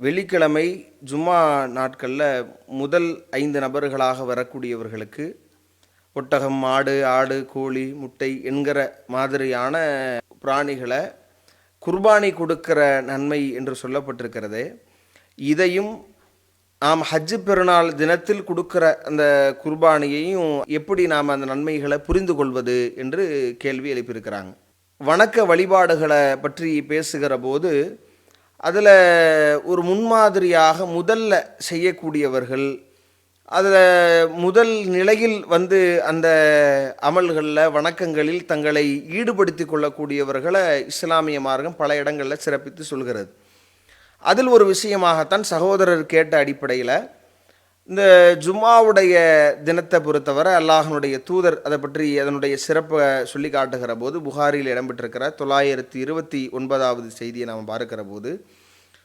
வெள்ளிக்கிழமை ஜும்மா நாட்களில் முதல் ஐந்து நபர்களாக வரக்கூடியவர்களுக்கு ஒட்டகம் மாடு ஆடு கோழி முட்டை என்கிற மாதிரியான பிராணிகளை குர்பானி கொடுக்கிற நன்மை என்று சொல்லப்பட்டிருக்கிறது. இதையும் நாம் ஹஜ்ஜு பெருநாள் தினத்தில் கொடுக்கிற அந்த குர்பானியையும் எப்படி நாம் அந்த நன்மைகளை புரிந்து கொள்வது என்று கேள்வி எழுப்பியிருக்கிறாங்க. வணக்க வழிபாடுகளை பற்றி பேசுகிற போது அதில் ஒரு முன்மாதிரியாக முதல்ல செய்யக்கூடியவர்கள் அதில் முதல் நிலையில் வந்து அந்த அமல்களில் வணக்கங்களில் தங்களை ஈடுபடுத்தி கொள்ளக்கூடியவர்களை இஸ்லாமிய மார்க்கம் பல இடங்களில் சிறப்பித்து சொல்கிறது. அதில் ஒரு விஷயமாகத்தான் சகோதரர் கேட்ட அடிப்படையில் இந்த ஜும்மாவுடைய தினத்தை பொறுத்தவரை அல்லாஹனுடைய தூதர் அதை பற்றி அதனுடைய சிறப்பை சொல்லி காட்டுகிற போது புகாரில் இடம்பெற்றிருக்கிற தொள்ளாயிரத்தி இருபத்தி ஒன்பதாவது செய்தியை நாம் பார்க்கிற போது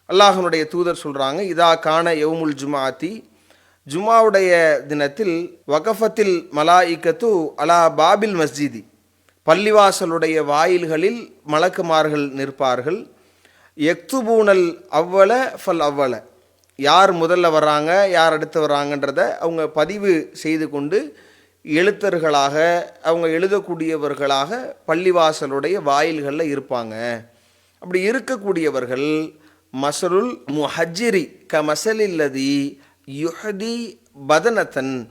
அல்லாஹனுடைய தூதர் சொல்கிறாங்க இதா காண யவுமுல் ஜுமாத்தி ஜுமாவுடைய தினத்தில் வகஃபத்தில் மலாயிக்கத்து அலா பாபில் மஸ்ஜிதி. பள்ளிவாசலுடைய வாயில்களில் மலக்குமார்கள் நிற்பார்கள். எக்துபூனல் அவ்வள ஃபல் அவ்வள யார் முதல்ல வர்றாங்க யார் அடுத்து வர்றாங்கன்றத அவங்க பதிவு செய்து கொண்டு எழுத்தர்களாக அவங்க எழுதக்கூடியவர்களாக பள்ளிவாசலுடைய வாயில்களில் இருப்பாங்க. அப்படி இருக்கக்கூடியவர்கள் மசருல் முஹஜிரி க மசலில்லதி யுஹதி பதனத்தன்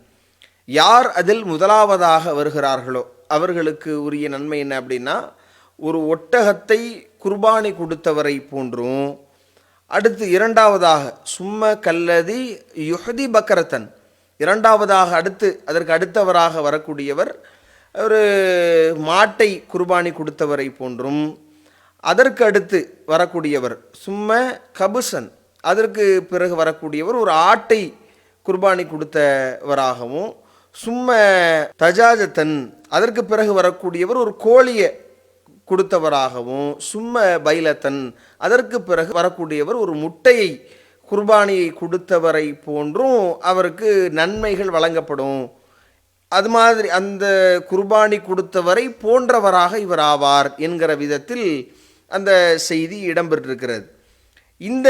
யார் அதில் முதலாவதாக வருகிறார்களோ அவர்களுக்கு உரிய நன்மை என்ன அப்படின்னா ஒரு ஒட்டகத்தை குர்பானி கொடுத்தவரை போன்றும் அடுத்து இரண்டாவதாக சும்ம கல்லதி யுஹதி பக்கரத்தன். இரண்டாவதாக அடுத்து அதற்கு அடுத்தவராக வரக்கூடியவர் ஒரு மாட்டை குர்பானி கொடுத்தவரை போன்றும். அதற்கு அடுத்து வரக்கூடியவர் சும்ம கபுசன். அதற்கு பிறகு வரக்கூடியவர் ஒரு ஆட்டை குர்பானி கொடுத்தவராகவும் சும்ம தஜாஜத்தன். அதற்கு பிறகு வரக்கூடியவர் ஒரு கோழியை கொடுத்தவராகவும் சும்ம பைலத்தன். அதற்கு பிறகு வரக்கூடியவர் ஒரு முட்டையை குர்பானியை கொடுத்தவரை போன்றும் அவருக்கு நன்மைகள் வழங்கப்படும். அது மாதிரி அந்த குர்பானி கொடுத்தவரை போன்றவராக இவர் ஆவார் என்கிற விதத்தில் அந்த செய்தி இடம்பெற்றிருக்கிறது. இந்த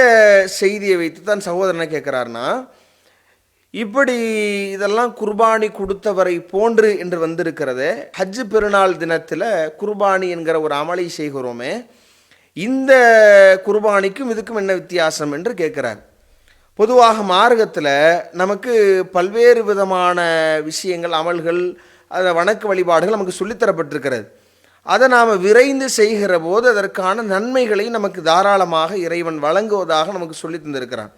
செய்தியை வைத்து தான் சகோதரனை கேட்குறாருன்னா இப்படி இதெல்லாம் குர்பானி கொடுத்தவரை போன்று என்று வந்திருக்கிறது. ஹஜ்ஜு பெருநாள் தினத்தில் குர்பானி என்கிற ஒரு அமளி செய்கிறோமே. இந்த குர்பானிக்கும் இதுக்கும் என்ன வித்தியாசம் என்று கேட்குறார். பொதுவாக மார்க்கத்தில் நமக்கு பல்வேறு விதமான விஷயங்கள் அமல்கள் அந்த வணக்க வழிபாடுகள் நமக்கு சொல்லித்தரப்பட்டிருக்கிறது அதை நாம் விரைந்து செய்கிற போது அதற்கான நன்மைகளை நமக்கு தாராளமாக இறைவன் வழங்குவதாக நமக்கு சொல்லி தந்திருக்கிறான்.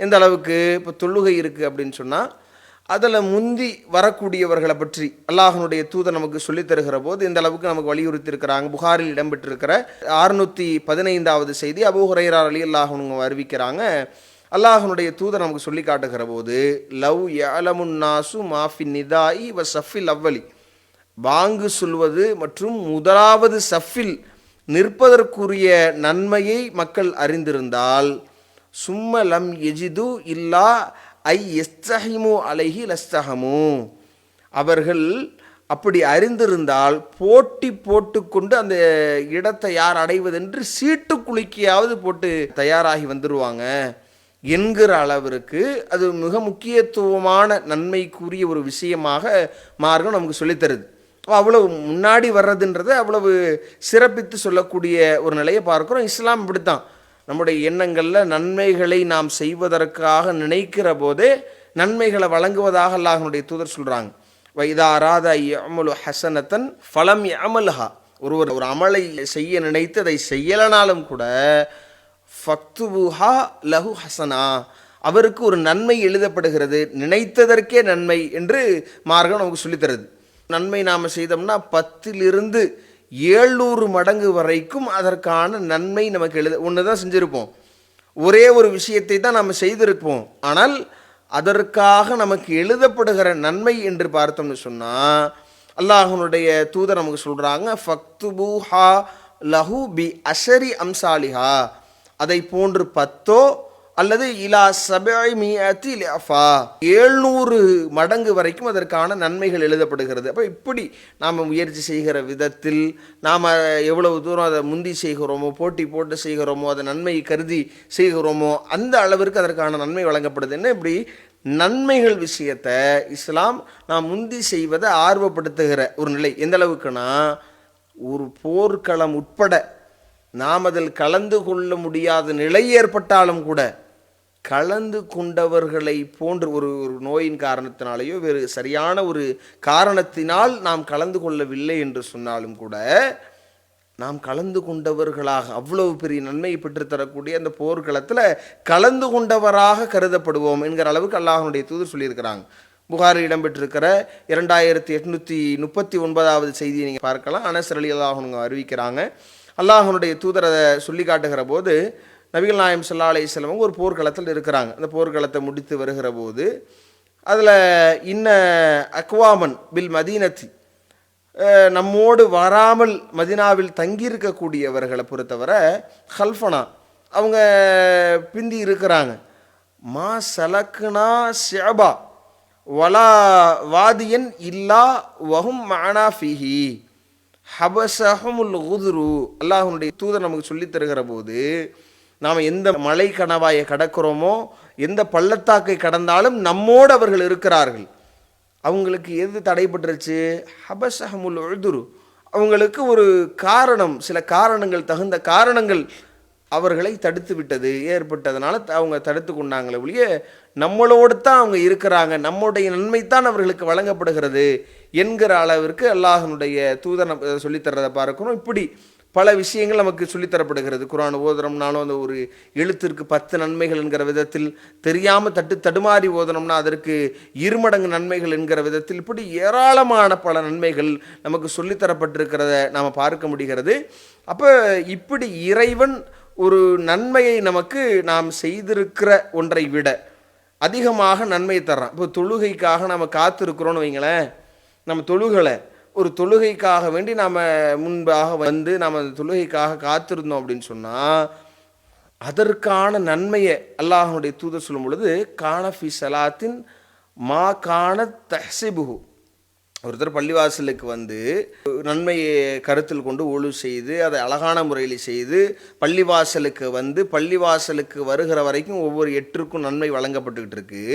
எந்த அளவுக்கு இப்போ தொழுகை இருக்குது அப்படின்னு சொன்னால் அதில் முந்தி வரக்கூடியவர்களை பற்றி அல்லாஹனுடைய தூதர் நமக்கு சொல்லித் தருகிற போது இந்த அளவுக்கு நமக்கு வலியுறுத்தியிருக்கிறாங்க. புகாரில் இடம்பெற்றிருக்கிற அறுநூற்றி பதினைந்தாவது செய்தி அபு ஹுரைரார் அலி அல்லாஹனுங்க அறிவிக்கிறாங்க. அல்லாஹனுடைய தூதர் நமக்கு சொல்லி காட்டுகிற போது லவ் யலமுன்னாசு மாஃபி நிதாயி வ சஃபில் அவ்வலி. வாங்கு சொல்வது மற்றும் முதலாவது சஃபில் நிற்பதற்குரிய நன்மையை மக்கள் அறிந்திருந்தால் சும்ம லம் எஜிது இல்லா ஐ எஸ்தஹிமு அலைஹி லஸ்தஹமு. அவர்கள் அப்படி அறிந்திருந்தால் போட்டி போட்டுக்கொண்டு அந்த இடத்தை யார் அடைவதென்று சீட்டு குலுக்கியாவது போட்டு தயாராகி வந்துடுவாங்க என்கிற அளவிற்கு அது மிக முக்கியத்துவமான நன்மைக்குரிய ஒரு விஷயமாக மார்க்கம் நமக்கு சொல்லித்தருது. அவ்வளவு முன்னாடி வர்றதுன்றதை அவ்வளவு சிறப்பித்து சொல்லக்கூடிய ஒரு நிலையை பார்க்குறோம். இஸ்லாம் இப்படித்தான். நம்முடைய எண்ணங்களில் நன்மைகளை நாம் செய்வதற்காக நினைக்கிற போதே நன்மைகளை வழங்குவதாக அல்லாஹனுடைய தூதர் சொல்கிறாங்க வைதா அராத அமலு ஹசனத்தன் ஃபலம் யமல்ஹா ஒருவர் ஒரு அமலை செய்ய நினைத்து அதை செய்யலனாலும் கூட ஃபக்துபுஹா லஹு ஹசனா. அவருக்கு ஒரு நன்மை எழுதப்படுகிறது நினைத்ததற்கே நன்மை என்று மார்க்கம் நமக்கு சொல்லித்தருது. நன்மை நாம் செய்தோம்னா பத்திலிருந்து ஏழ்நூறு மடங்கு வரைக்கும் அதற்கான நன்மை நமக்கு எழுத ஒன்று தான் செஞ்சுருப்போம். ஒரே ஒரு விஷயத்தை தான் நம்ம செய்திருப்போம். ஆனால் அதற்காக நமக்கு எழுதப்படுகிற நன்மை என்று பார்த்தோம்னு சொன்னால் அல்லாஹனுடைய தூதர் நமக்கு சொல்கிறாங்க ஃபக்துபூஹா லஹு பி அஷரி அம்சாலிஹா. அதை போன்று பத்தோ அல்லது இலா சபை மியத்தி ஏழ்நூறு மடங்கு வரைக்கும் அதற்கான நன்மைகள் எழுதப்படுகிறது. அப்போ இப்படி நாம் முயற்சி செய்கிற விதத்தில் நாம் எவ்வளவு தூரம் அதை முந்தி செய்கிறோமோ போட்டி போட்டு செய்கிறோமோ அதை நன்மை கருதி செய்கிறோமோ அந்த அளவிற்கு அதற்கான நன்மை வழங்கப்படுதுன்னு இப்படி? நன்மைகள் விஷயத்தை இஸ்லாம் நாம் முந்தி செய்வதை ஆர்வப்படுத்துகிற ஒரு நிலை. எந்த அளவுக்குன்னா ஒரு போர்க்களம் உட்பட நாம் அதில் கலந்து கொள்ள முடியாத நிலை ஏற்பட்டாலும் கூட கலந்து கொண்டவர்களை போன்று ஒரு ஒரு நோயின் காரணத்தினாலேயோ வேறு சரியான ஒரு காரணத்தினால் நாம் கலந்து கொள்ளவில்லை என்று சொன்னாலும் கூட நாம் கலந்து கொண்டவர்களாக அவ்வளவு பெரிய நன்மையை பெற்றுத்தரக்கூடிய அந்த போர்க்களத்தில் கலந்து கொண்டவராக கருதப்படுவோம் என்கிற அளவுக்கு அல்லாஹனுடைய தூதர் சொல்லியிருக்கிறாங்க. புகாரில் இடம்பெற்றிருக்கிற இரண்டாயிரத்தி எட்நூற்றி முப்பத்தி ஒன்பதாவது செய்தியை நீங்கள் பார்க்கலாம். அனஸ் அல்லாஹனுங்க அறிவிக்கிறாங்க. அல்லாஹனுடைய தூதரை அதை சொல்லி காட்டுகிற போது நபிகள் நாயம் சல்லா அலி ஒரு போர்க்களத்தில் இருக்கிறாங்க. அந்த போர்க்களத்தை முடித்து வருகிற போது அதில் இன்ன அக்வாமன் பில் மதீனத்தி நம்மோடு வராமல் மதினாவில் தங்கியிருக்கக்கூடியவர்களை பொறுத்தவரை ஹல்ஃபனா அவங்க பிந்தி இருக்கிறாங்க. மா சலக்குனா ஷேபா வலா வாதியன் இல்லா வஹும் மானா ஃபிஹி. ஹபசஹமுல் உதுரு அல்லாஹனுடைய தூதர் நமக்கு சொல்லித் தருகிற போது நாம் எந்த மலை கணவாயை கடக்கிறோமோ எந்த பள்ளத்தாக்கை கடந்தாலும் நம்மோடு அவர்கள் இருக்கிறார்கள். அவங்களுக்கு எது தடைபட்டுருச்சு? ஹபசஹமுல் எழுதுரு அவங்களுக்கு ஒரு காரணம் சில காரணங்கள் தகுந்த காரணங்கள் அவர்களை தடுத்து விட்டது ஏற்பட்டதுனால அவங்க தடுத்து கொண்டாங்களே ஒழிய நம்மளோடு தான் அவங்க இருக்கிறாங்க நம்முடைய நன்மை தான் அவர்களுக்கு வழங்கப்படுகிறது என்கிற அளவிற்கு அல்லாஹனுடைய தூதனை நம்ம சொல்லித்தரதை பார்க்கிறோம் இப்படி பல விஷயங்கள் நமக்கு சொல்லித்தரப்படுகிறது. குரான் ஓதுறோம்னாலும் அந்த ஒரு எழுத்திற்கு பத்து நன்மைகள் என்கிற விதத்தில் தெரியாமல் தட்டு தடுமாறி ஓதுனோம்னா அதற்கு இருமடங்கு நன்மைகள் என்கிற விதத்தில் இப்படி ஏராளமான பல நன்மைகள் நமக்கு சொல்லித்தரப்பட்டிருக்கிறத நாம் பார்க்க முடிகிறது. அப்போ இப்படி இறைவன் ஒரு நன்மையை நமக்கு நாம் செய்திருக்கிற ஒன்றை விட அதிகமாக நன்மை தர்றான். இப்போ தொழுகைக்காக நம்ம காத்திருக்கிறோன்னு வைங்களேன். நம்ம தொழுகலை. ஒரு தொழுகைக்காக வேண்டி நாம் முன்பாக வந்து நாம் அந்த தொழுகைக்காக காத்திருந்தோம் அப்படின்னு சொன்னால் அதற்கான நன்மையை அல்லாஹனுடைய தூதர் சொல்லும் பொழுது கானஃபி சலாத்தின் மா கான தஹசிபுகு ஒருத்தர் பள்ளிவாசலுக்கு வந்து நன்மையை கருத்தில் கொண்டு ஒழு செய்து அதை அழகான முறையில் செய்து பள்ளிவாசலுக்கு வந்து பள்ளிவாசலுக்கு வருகிற வரைக்கும் ஒவ்வொரு எட்டிற்கும் நன்மை வழங்கப்பட்டுக்கிட்டு இருக்குது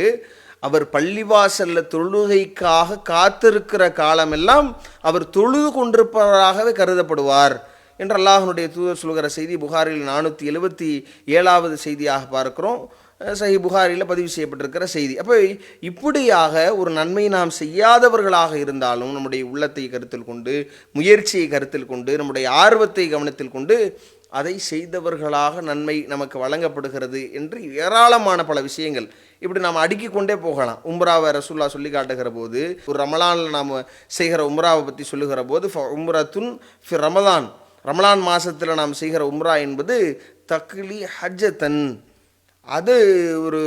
அவர் பள்ளிவாசல்ல தொழுகைக்காக காத்திருக்கிற காலமெல்லாம் அவர் தொழுது கொண்டிருப்பவராகவே கருதப்படுவார் என்று அல்லாஹனுடைய தூதர் சொல்கிற செய்தி புகாரில் நானூற்றி எழுபத்தி ஏழாவது செய்தியாக பார்க்கிறோம். சஹி புகாரில் பதிவு செய்யப்பட்டிருக்கிற செய்தி. அப்போ இப்படியாக ஒரு நன்மை நாம் செய்யாதவர்களாக இருந்தாலும் நம்முடைய உள்ளத்தை கருத்தில் கொண்டு முயற்சியை கருத்தில் கொண்டு நம்முடைய ஆர்வத்தை கவனத்தில் கொண்டு அதை செய்தவர்களாக நன்மை நமக்கு வழங்கப்படுகிறது என்று ஏராளமான பல விஷயங்கள் இப்படி நாம் அடுக்கி கொண்டே போகலாம். உம்ராவை ரசுல்லா சொல்லி காட்டுகிற போது ஒரு ரமலானில் நாம் செய்கிற உம்ராவை பற்றி சொல்லுகிற போது ஃப உம்ரத்துன் ஃபி ரமலான். ரமலான் மாதத்தில் நாம் செய்கிற உம்ரா என்பது தக்லி ஹஜ்ஜத்தன். அது ஒரு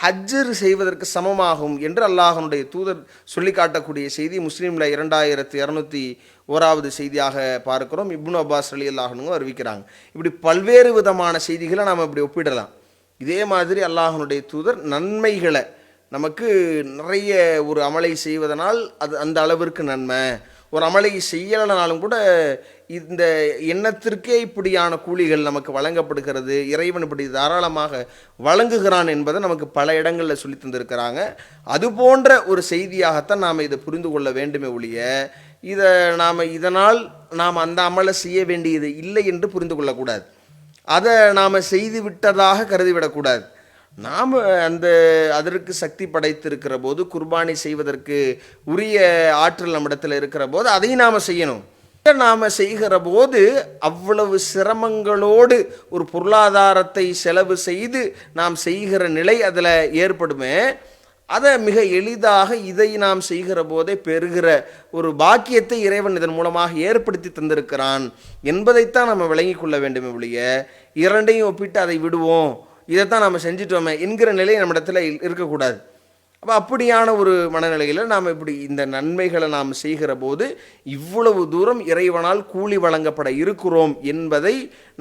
ஹஜ்ஜர் செய்வதற்கு சமமாகும் என்று அல்லாஹனுடைய தூதர் சொல்லி காட்டக்கூடிய செய்தி முஸ்லீமில் இரண்டாயிரத்தி இரநூத்தி ஓராவது செய்தியாக பார்க்கிறோம். இப்னு அப்பாஸ் அலி அல்லாஹனுங்க அறிவிக்கிறாங்க. இப்படி பல்வேறு விதமான செய்திகளை நாம் இப்படி ஒப்பிடலாம். இதே மாதிரி அல்லாஹனுடைய தூதர் நன்மைகளை நமக்கு நிறைய ஒரு அமலை செய்வதனால் அது அந்த அளவிற்கு நன்மை. ஒரு அமலை செய்யலைனாலும் கூட இந்த எண்ணத்திற்கே இப்படியான கூலிகள் நமக்கு வழங்கப்படுகிறது இறைவன் இப்படி தாராளமாக வழங்குகிறான் என்பதை நமக்கு பல இடங்களில் சொல்லி தந்திருக்கிறாங்க. அது போன்ற ஒரு செய்தியாகத்தான் நாம் இதை புரிந்து கொள்ள வேண்டுமே ஒழிய இதை நாம் இதனால் நாம் அந்த அமலை செய்ய வேண்டியது இல்லை என்று புரிந்து கொள்ளக்கூடாது. அதை நாம் செய்து விட்டதாக கருதிவிடக்கூடாது. நாம் அந்த அதற்கு சக்தி படைத்திருக்கிற போது குர்பானி செய்வதற்கு உரிய ஆற்றல் நம்மிடத்தில் இருக்கிற போது அதையும் நாம் செய்யணும். நாம் செய்கிற போது அவ்வளவு சிரமங்களோடு ஒரு பொருளாதாரத்தை செலவு செய்து நாம் செய்கிற நிலை அதில் ஏற்படுமே அதை மிக எளிதாக இதை நாம் செய்கிற போதே பெறுகிற ஒரு பாக்கியத்தை இறைவன் இதன் மூலமாக ஏற்படுத்தி தந்திருக்கிறான் என்பதைத்தான் நம்ம விளங்கி கொள்ள வேண்டும் ஒழிய இரண்டையும் ஒப்பிட்டு அதை விடுவோம். இதைத்தான் நம்ம செஞ்சிட்டோமே என்கிற நிலை நம்மிடத்தில் இருக்கக்கூடாது. அப்போ அப்படியான ஒரு மனநிலையில் நாம் இப்படி இந்த நன்மைகளை நாம் செய்கிற போது இவ்வளவு தூரம் இறைவனால் கூலி வழங்கப்பட இருக்கிறோம் என்பதை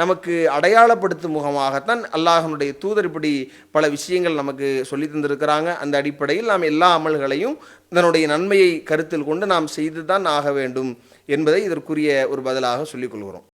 நமக்கு அடையாளப்படுத்தும் முகமாகத்தான் அல்லாஹனுடைய தூதர் இப்படி பல விஷயங்கள் நமக்கு சொல்லி தந்திருக்கிறாங்க. அந்த அடிப்படையில் நாம் எல்லா அமல்களையும் இதனுடைய நன்மையை கருத்தில் கொண்டு நாம் செய்து தான் ஆக வேண்டும் என்பதை இதற்குரிய ஒரு பதிலாக சொல்லிக் கொள்கிறோம்.